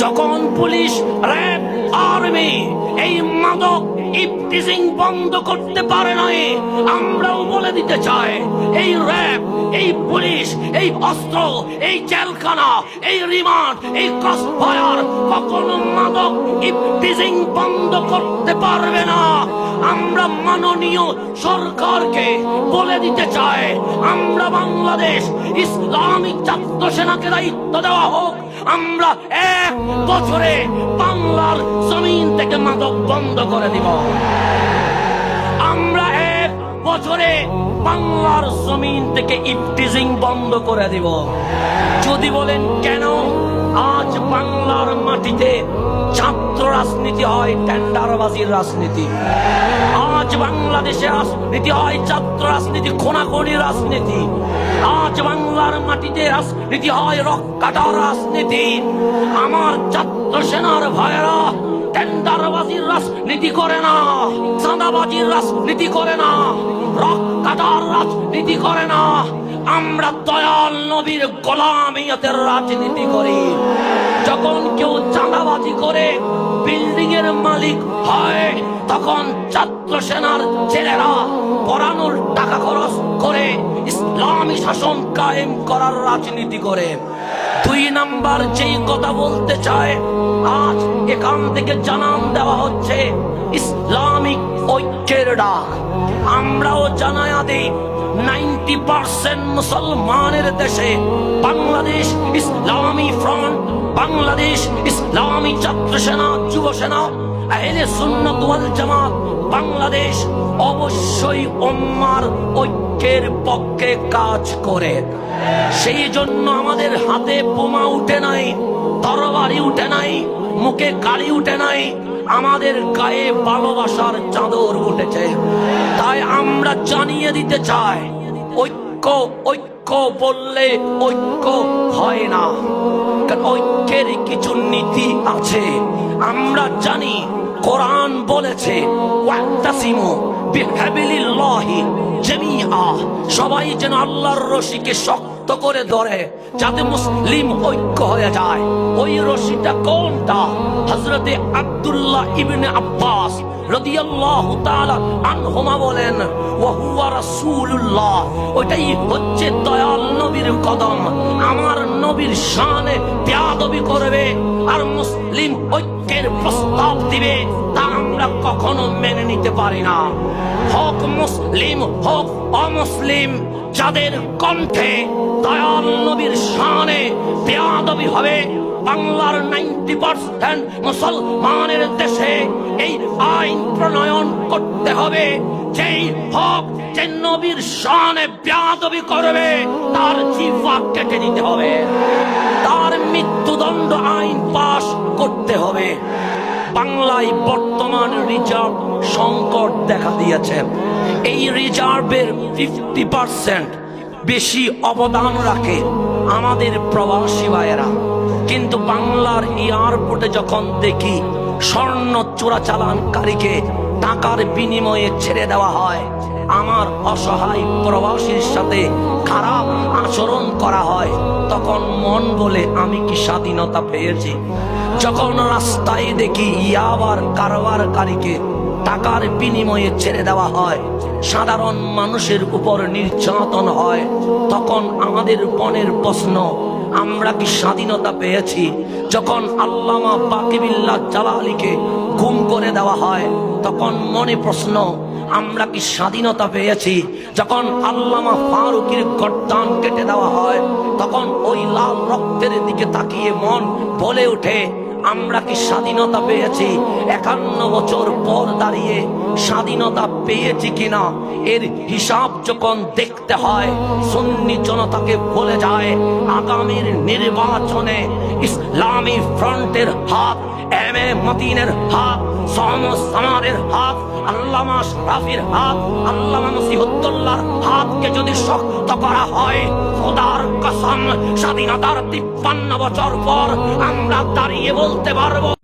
যখন police, RAB, army এই মাদক ইফতিজিং বন্ধ করতে পারে নাই, আমরাও বলে দিতে চাই, এই র্যাব, এই পুলিশ, এই অস্ত্র, এই জেলখানা, এই রিমান্ড, এই ক্রসফায়ার কখনো মাদক ইফতিজিং বন্ধ করতে পারবে না। আমরা মাননীয় সরকারকে বলে দিতে চাই। আমরা বাংলাদেশ ইসলামিক ছাত্র সেনাকে দায়িত্ব দেওয়া হোক। আমরা এক বছরে বাংলার জমিন থেকে মাদক বন্ধ করে দিব। আমরা এক বছরে বাংলার জমিন থেকে ইফটিজিং বন্ধ করে দিব। যদি বলেন কেন আজ বাংলার মাটিতে ছাত্র রাজনীতি হয়, টেন্ডারবাজির রাজনীতি। আজ বাংলাদেশে রাজনীতি হয়, ছাত্র রাজনীতি খোনাখড়ি রাজনীতি। আজ বাংলার মাটিতে রাজনীতি হয় রক্কাটার রাজনীতি। আমার ছাত্র সেনার ভাইয়েরা টেন্ডারবাজির রাজনীতি করে না, চাঁদাবাজির রাজনীতি করে না রক্কাটার রাজনীতি করে না। আমরা দয়াল নবীর গোলামিয়তের রাজনীতি করি। যখন কেউ চাঁদাবাজি করে বিল্ডিং এর মালিক হয়, তখন ছাত্র সেনার ছেলেরা পড়ানোর টাকা খরচ করে ইসলামী শাসন কায়েম করার রাজনীতি করে। দুই নাম্বার যেই কথা বলতে চায়, আজ এখান থেকে জানান দেওয়া হচ্ছে ইসলামিক ঐক্যের ডাক। আমরাও জানায়া দিই নাইনটি পার্সেন্ট মুসলমানের দেশে বাংলাদেশ ইসলামী ফ্রন্ট, বাংলাদেশ ইসলামী ছাত্র সেনা যুব সেনা আহলে সুন্নত ওয়াল জামাত, বাংলাদেশ অবশ্যই উম্মার ঐক্যের পক্ষে কাজ করে। সেই জন্য আমাদের হাতে বোমা উঠে নাই, তরবারি উঠে নাই, মুখে কালি উঠে নাই, আমাদের গায়ে ভালোবাসার চাদর উঠেছে। তাই আমরা জানিয়ে দিতে চাই, ঐক্য ঐক্য বললে ঐক্য হয় না। কারণ ঐক্যের কিছু নীতি আছে। আমরা জানি কোরআন বলেছে সবাই যেন আল্লাহর রশিকে শক্ত করে ধরে, যাতে মুসলিম ঐক্য হয়ে যায়। ওই রশিটা কোনটা? হযরতে আব্দুল্লাহ ইবনে আব্বাস আর মুসলিম ঐক্যের প্রস্তাব দিবে তা আমরা কখনো মেনে নিতে পারি না। হোক মুসলিম, হোক অমুসলিম, যাদের কণ্ঠে দয়াল নবীর শানে বেয়াদবি হবে, বাংলার নাইনটি পার্সেন্ট মুসলমানের দেশে এই আইন প্রণয়ন করতে হবে। যেই হক যে নবীর শানে বেয়াদবি করবে, তার জিফা কেটে দিতে হবে। মৃত্যুদণ্ড আইন পাশ করতে হবে। বাংলায় বর্তমান রিজার্ভ সংকট দেখা দিয়েছে। এই রিজার্ভের ফিফটি পার্সেন্ট বেশি অবদান রাখে আমাদের প্রবাসী ভাইয়েরা। কিন্তু বাংলার এয়ারপোর্টে যখন দেখি স্বর্ণ চোরাচালানকারীকে টাকার বিনিময়ে ছেড়ে দেওয়া হয় আমার অসহায় প্রবাসীর সাথে খারাপ আচরণ করা হয়, তখন মন বলে আমি কি স্বাধীনতা পেয়েছি? যখন রাস্তায় দেখি ইয়াবার কারবারকারীকে টাকার বিনিময়ে ছেড়ে দেওয়া হয়, সাধারণ মানুষের উপর নির্যাতন হয়, তখন আমাদের মনের প্রশ্ন, আমরা কি স্বাধীনতা পেয়েছি? যখন আল্লামা বাকিবিল্লা জালালিকে গুম করে দেওয়া হয়, তখন মনে প্রশ্ন আমরা কি স্বাধীনতা পেয়েছি? যখন আল্লামা ফারুকির গর্দান কেটে দেওয়া হয়, তখন ওই লাল রক্তের দিকে তাকিয়ে মন বলে ওঠে, আমরা কি স্বাধীনতা পেয়েছি? একান্ন বছর পর দাঁড়িয়ে স্বাধীনতা পেয়েছি কিনা? এর হিসাব যখন দেখতে হয়, সুন্নি জনতাকে বলে যায়, আগামীর নির্বাচনে ইসলামী ফ্রন্টের হাত মতিনের হক সম হক আল্লামা শরাফির হক আল্লামা যদি শক্ত করা হয়, খোদার কসম, স্বাধীনতার তিপ্পান্ন বছর পর আমরা দাঁড়িয়ে বলতে পারব